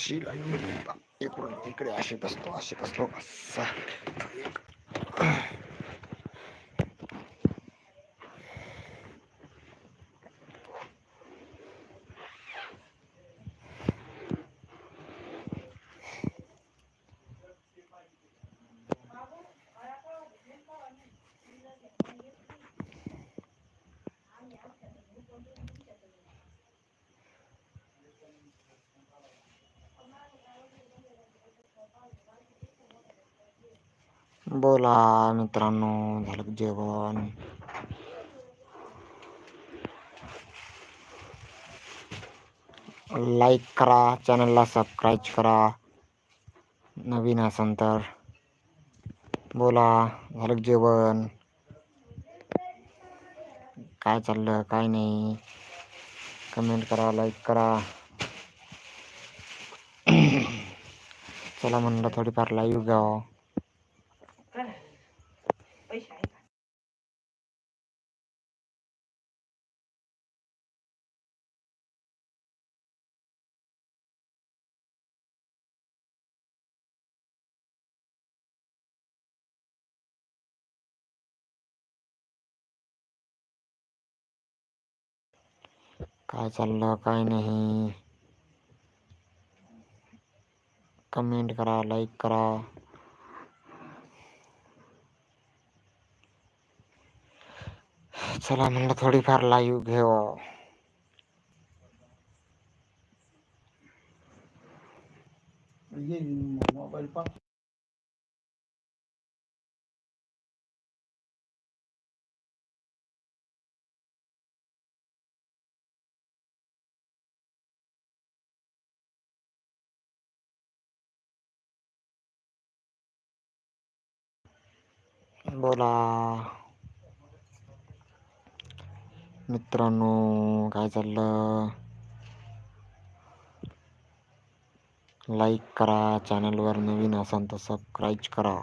अशी लाईव्ह इकडून इकडे अशी बसतो अशी बसतो असा बोला मित्रांनो झालं जेवण? लाईक करा चॅनलला सबस्क्राईब करा. नवीन असन तर. बोला झालं जेवण? काय चाललं काय नाही? कमेंट करा लाईक करा. चला म्हणलं थोडीफार लाईव्ह घ्यावं. काय चाललं काय नाही. कमेंट करा लाईक करा. चला म्हणलं थोडीफार लाईव्ह घेऊ. मोबाईल बोला. मित्रांनो काय चाललं? लाईक करा चॅनलवर नवीन असाल तर सबस्क्राईब करा.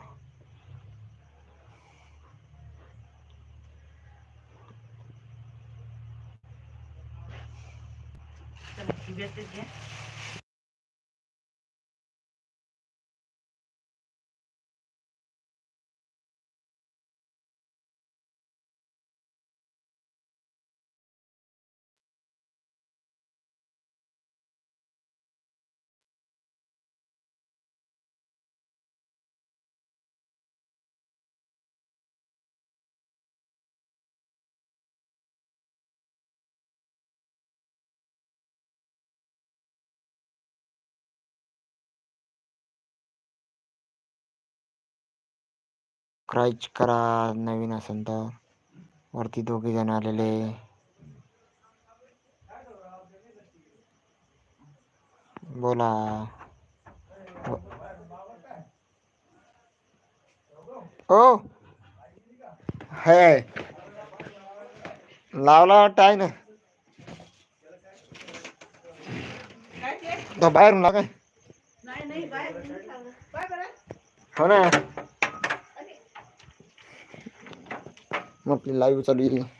चला, ती भेटते घ्या. सबस्क्राईब करा नवीन असेल तर वरती दोघे जण आलेले बोला ओ है लावला वाटतं आहे ना काय ते? तो बाहेरून लागाय नाही नाही बाहेर नाही लावलं. काय बरं? हो ना आपली लाईव्ह चालू आहे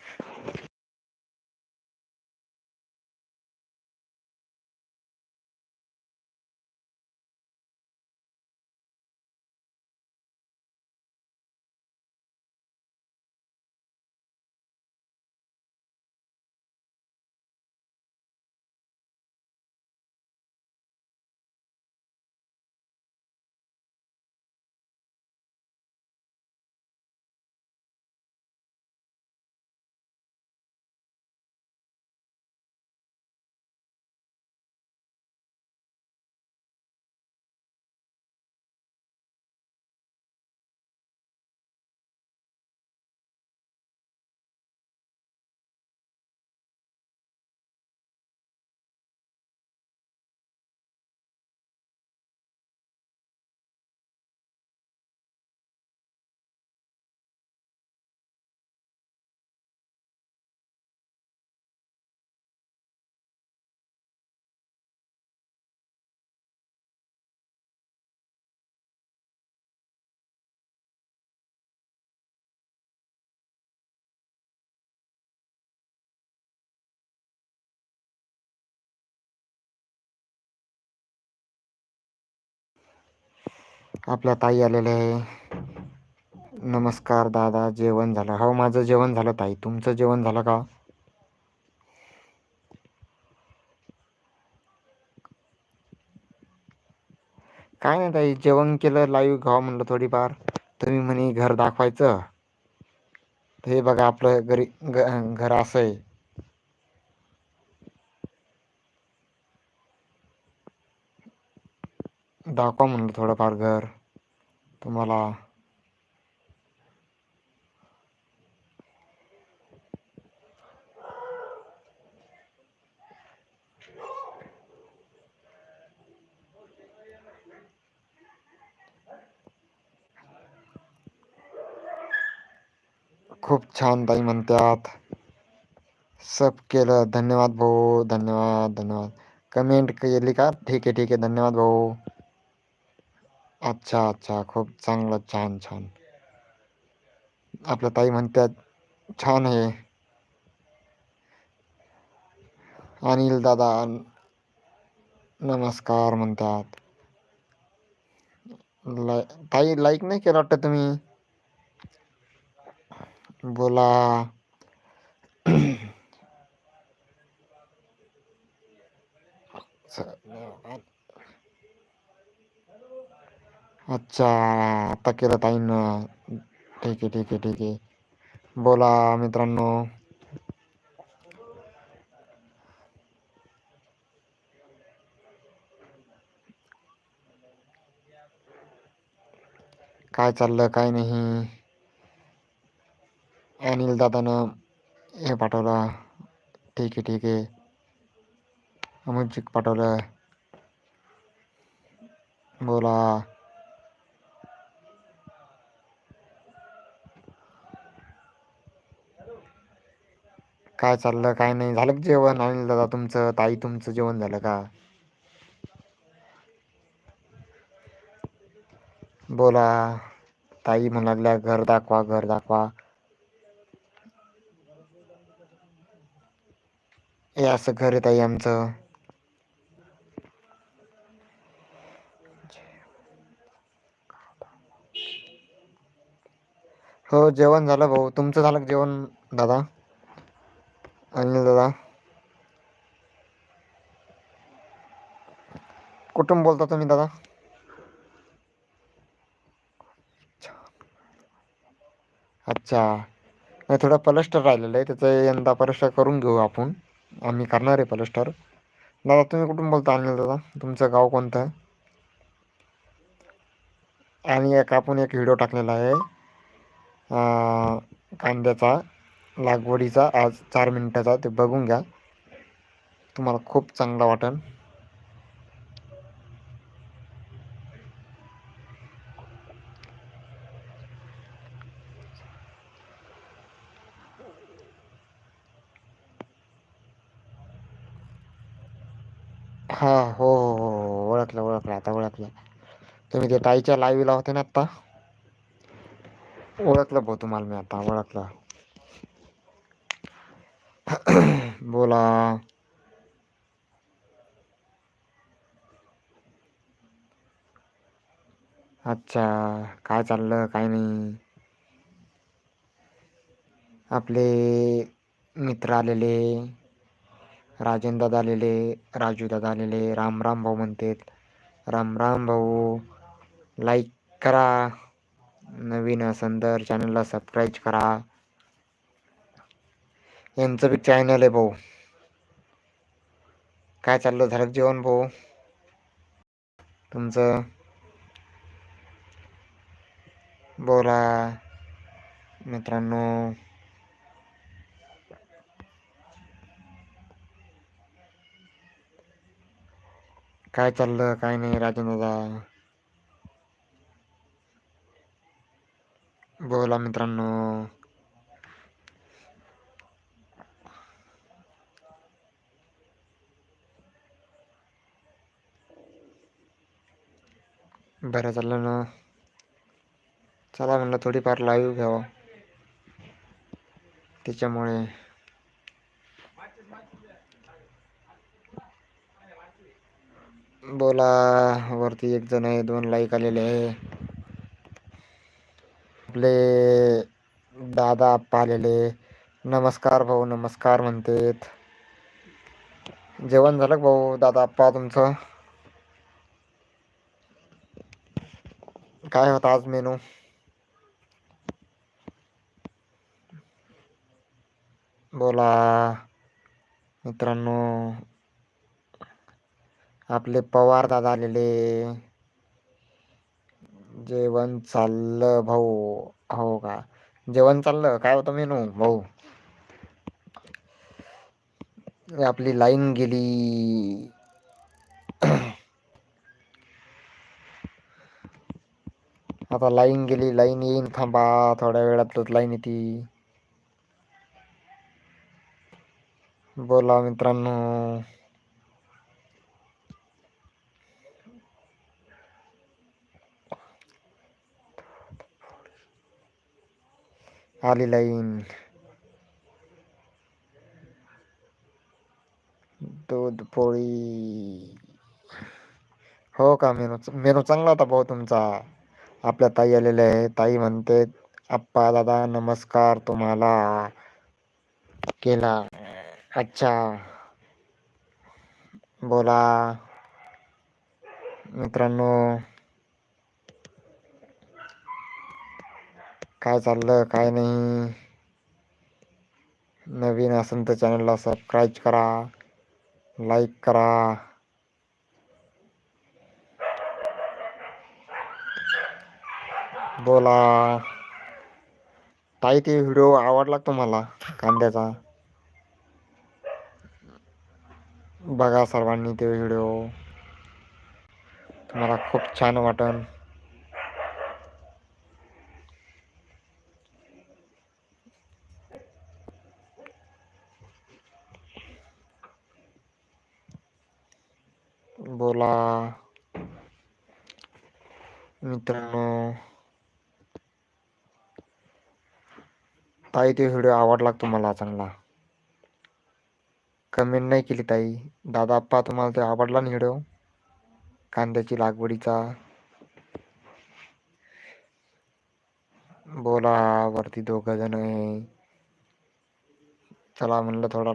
आपल्या ताई आलेल्या आहे. नमस्कार दादा जेवण झालं. हो माझं जेवण झालं ताई. तुमचं जेवण झालं का? काय नाही ताई जेवण केलं लाईव्ह घ्यावं म्हणलं थोडीफार. तुम्ही म्हणे घर दाखवायचं. हे बघा आपलं घरी घर असं आहे. दाखवा म्हणलं थोडंफार घर. तुम्हाला खूप छान ताई म्हणतात सब केलं. धन्यवाद भाऊ. धन्यवाद. धन्यवाद. कमेंट केली का? ठीक आहे ठीक आहे. धन्यवाद भाऊ. अच्छा अच्छा खूप चांगलं, छान छान. आपल्या ताई म्हणतात, छान आहे. अनिल दादा नमस्कार लाय ताई लाईक नाही केलं वाटतं तुम्ही? बोला. अच्छा आता केलं ताईनं. ठीक आहे ठीक आहे ठीक आहे. बोला मित्रांनो. काय चाललं काय नाही. अनिल दादानं हे पाठवलं. ठीक आहे ठीक आहे. अमुजिक पाठवलं. बोला. काय चाललं काय नाही. झालं का जेवण? अनिल दादा तुमचं? ताई तुमचं जेवण झालं का? बोला. ताई म्हणू लागल्या घर दाखवा घर दाखवा. हे असं घर आहे ताई आमचं. हो जेवण झालं भाऊ. तुमचं झालं का जेवण दादा? अनिल दादा कुठून बोलता तुम्ही दादा? अच्छा. नाही थोडं पलस्टर राहिलेलं आहे त्याचं यंदा पलस्टर करून घेऊ आपण. आम्ही करणार आहे पलस्टर दादा तुम्ही कुठून बोलता अनिल दादा? तुमचं गाव कोणतं आणि एक आपण एक व्हिडिओ टाकलेला आहे. कांद्याचा. लागवडीचा आज चार मिनिटाचा ते बघून घ्या. तुम्हाला खूप चांगला वाटेल. हा हो, हो हो हो हो. ओळखलं ओळखलं आता ओळखलं. तुम्ही ते ताईच्या लाईव्हला होते ना आत्ता? ओळखलं भाऊ तुम्हाला मी आता ओळखलं. बोला. अच्छा काय चाललं? काय नाही. आपले मित्र आलेले राजेन दादा आलेले राजू दादा आलेले राम राम भाऊ म्हणतात. राम राम भाऊ लाईक करा. नवीन असन तर चॅनलला सबस्क्राईब करा. यांचं बी चॅनल आहे भाऊ. काय चाललं झालं जेवण भाऊ? तुमचं? बोला. मित्रांनो. काय चाललं? काय नाही राजेंद्रदा. दादा बोला मित्रांनो. बरं चाललं ना. चला म्हणलं थोडीफार लाईव्ह घ्यावं. त्याच्यामुळे. बोला वरती एक जण आहे दोन लाईक आलेले आहे. आपले दादा आप्पा आलेले नमस्कार भाऊ नमस्कार म्हणतेत. जेवण झालं भाऊ दादा आप्पा तुमचं? काय होता आज मेनू? बोला. मित्रांनो आपले पवार दादा आलेले. जेवण चाललं भाऊ. हो का? जेवण चाललं? काय होतं मेनू भाऊ? आपली लाईन गेली. आता लाईन गेली लाईन येईन थांबा थोड्या वेळातच लाईन येते. बोला मित्रांनो. आली लाईन. दूध पोळी. हो का मेनू मेनू चांगला होता भाऊ तुमचा. आपल्या ताई आलेल्या आहे ताई म्हणते आप्पा दादा नमस्कार तुम्हाला. केला. अच्छा. बोला. मित्रांनो. काय चाललं? काय नाही. नवीन असेल तर चॅनलला सबस्क्राईब करा लाईक करा. बोला. ताई ते व्हिडिओ आवडला तुम्हाला कांद्याचा? बघा सर्वांनी ते व्हिडिओ. तुम्हाला खूप छान वाटन. बोला. मित्रांनो ताई ते व्हिडिओ आवडला तुम्हाला चांगला? कमेंट नाही केली ताई. दादा आप्पा तुम्हाला ते आवडला ना व्हिडिओ? कांद्याची लागवडीचा? बोला वरती दोघ जण आहे. चला म्हणलं थोडा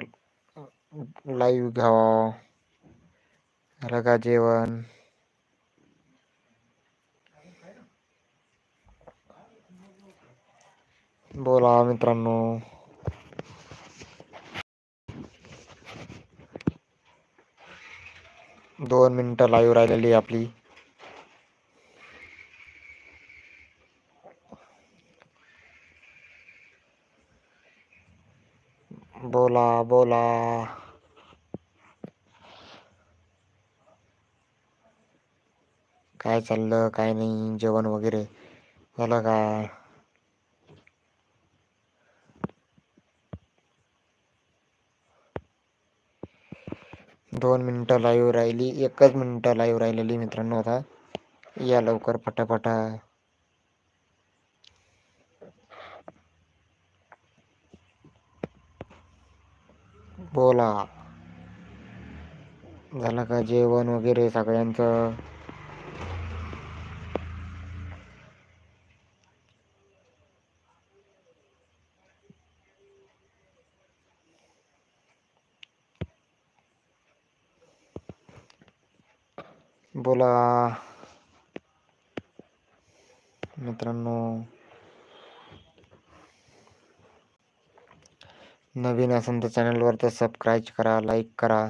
लाईव्ह घ्यावा. झालं का जेवण. बोला मित्रांनो दोन मिनटं लाईव्ह राहिलेली आपली. बोला बोला. काय चाललं काय नाही जेवण वगैरे झालं का? दोन मिनटं लाईव्ह राहिली. एकच मिनटं लाईव्ह राहिलेली मित्रांनो आता. या लवकर पटापटा. बोला. झालं का जेवण वगैरे सगळ्यांचं? बोला मित्रांनो नवीन असेल तर चॅनलवर तर सबस्क्राईब करा लाईक करा.